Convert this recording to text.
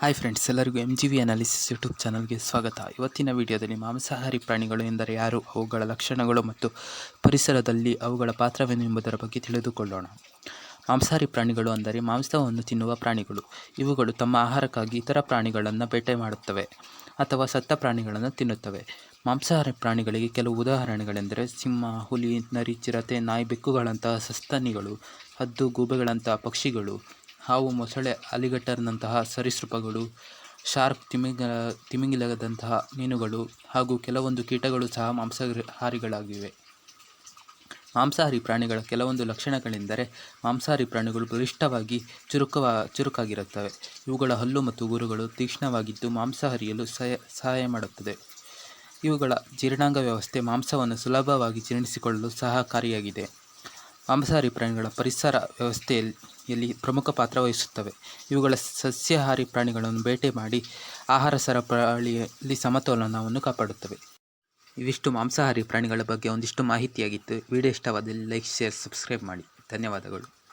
Hi friends ಎಲ್ಲರಿಗೂ M G V analysis YouTube ಚಾನಲ್ಗೆ ಸ್ವಾಗತ. ಇವತ್ತಿನ ವಿಡಿಯೋದಲ್ಲಿ ಮಾಂಸಾಹಾರಿ ಪ್ರಾಣಿಗಳು ಎಂದರೆ ಯಾರು, ಅವುಗಳ ಲಕ್ಷಣಗಳು ಮತ್ತು ಪರಿಸರದಲ್ಲಿ ಅವುಗಳ ಪಾತ್ರವೇನು ಎಂಬುದರ ಬಗ್ಗೆ ತಿಳಿದುಕೊಳ್ಳೋಣ. ಮಾಂಸಾಹಾರಿ ಪ್ರಾಣಿಗಳು ಅಂದರೆ ಮಾಂಸವನ್ನು ತಿನ್ನುವ ಪ್ರಾಣಿಗಳು. ಇವುಗಳು ತಮ್ಮ ಆಹಾರಕ್ಕಾಗಿ ಇತರ ಪ್ರಾಣಿಗಳನ್ನು ಬೇಟೆ ಮಾಡುತ್ತವೆ ಅಥವಾ ಸತ್ತ ಪ್ರಾಣಿಗಳನ್ನು ತಿನ್ನುತ್ತವೆ. ಮಾಂಸಾಹಾರಿ ಪ್ರಾಣಿಗಳಿಗೆ ಕೆಲವು ಉದಾಹರಣೆಗಳೆಂದರೆ ಸಿಂಹ, ಹುಲಿ, ನರಿ, ಚಿರತೆ, ನಾಯಿ, ಬೆಕ್ಕುಗಳಂತಹ ಸಸ್ತನಿಗಳು, ಹದ್ದು, ಗೂಬೆಗಳಂತಹ ಪಕ್ಷಿಗಳು ಹಾವು, ಮೊಸಳೆ ಅಲಿಗಟರ್ನಂತಹ ಸರೀಸೃಪಗಳು ಶಾರ್ಕ್ ತಿಮಿಂಗ ತಿಮಿಂಗಿಲದಂತಹ ಮೀನುಗಳು ಹಾಗೂ ಕೆಲವೊಂದು ಕೀಟಗಳು ಸಹ ಮಾಂಸಾಹಾರಿಗಳಾಗಿವೆ. ಮಾಂಸಾಹಾರಿ ಪ್ರಾಣಿಗಳ ಕೆಲವೊಂದು ಲಕ್ಷಣಗಳೆಂದರೆ ಮಾಂಸಾಹಾರಿ ಪ್ರಾಣಿಗಳು ಬಲಿಷ್ಠವಾಗಿ ಚುರುಕವ, ಚುರುಕಾಗಿರುತ್ತವೆ. ಇವುಗಳ ಹಲ್ಲು ಮತ್ತು ಗುರುಗಳು ತೀಕ್ಷ್ಣವಾಗಿದ್ದು ಮಾಂಸಾಹಾರಿಯಲು ಸಹಾಯ ಸಹಾಯ ಮಾಡುತ್ತದೆ. ಇವುಗಳ ಜೀರ್ಣಾಂಗ ವ್ಯವಸ್ಥೆ ಮಾಂಸವನ್ನು ಸುಲಭವಾಗಿ ಜೀರ್ಣಿಸಿಕೊಳ್ಳಲು ಸಹಕಾರಿಯಾಗಿದೆ. ಮಾಂಸಾಹಾರಿ ಪ್ರಾಣಿಗಳ ಪರಿಸರ ವ್ಯವಸ್ಥೆಯಲ್ಲಿ ಪ್ರಮುಖ ಪಾತ್ರ ವಹಿಸುತ್ತವೆ. ಇವುಗಳ ಸಸ್ಯಾಹಾರಿ ಪ್ರಾಣಿಗಳನ್ನು ಬೇಟೆ ಮಾಡಿ ಆಹಾರ ಸರಪಳಿಯಲ್ಲಿ ಸಮತೋಲನವನ್ನು ಕಾಪಾಡುತ್ತವೆ. ಇವಿಷ್ಟು ಮಾಂಸಾಹಾರಿ ಪ್ರಾಣಿಗಳ ಬಗ್ಗೆ ಒಂದಿಷ್ಟು ಮಾಹಿತಿಯಾಗಿತ್ತು. ವಿಡಿಯೋ ಇಷ್ಟವಾದಲ್ಲಿ ಲೈಕ್, ಶೇರ್, ಸಬ್ಸ್ಕ್ರೈಬ್ ಮಾಡಿ. ಧನ್ಯವಾದಗಳು.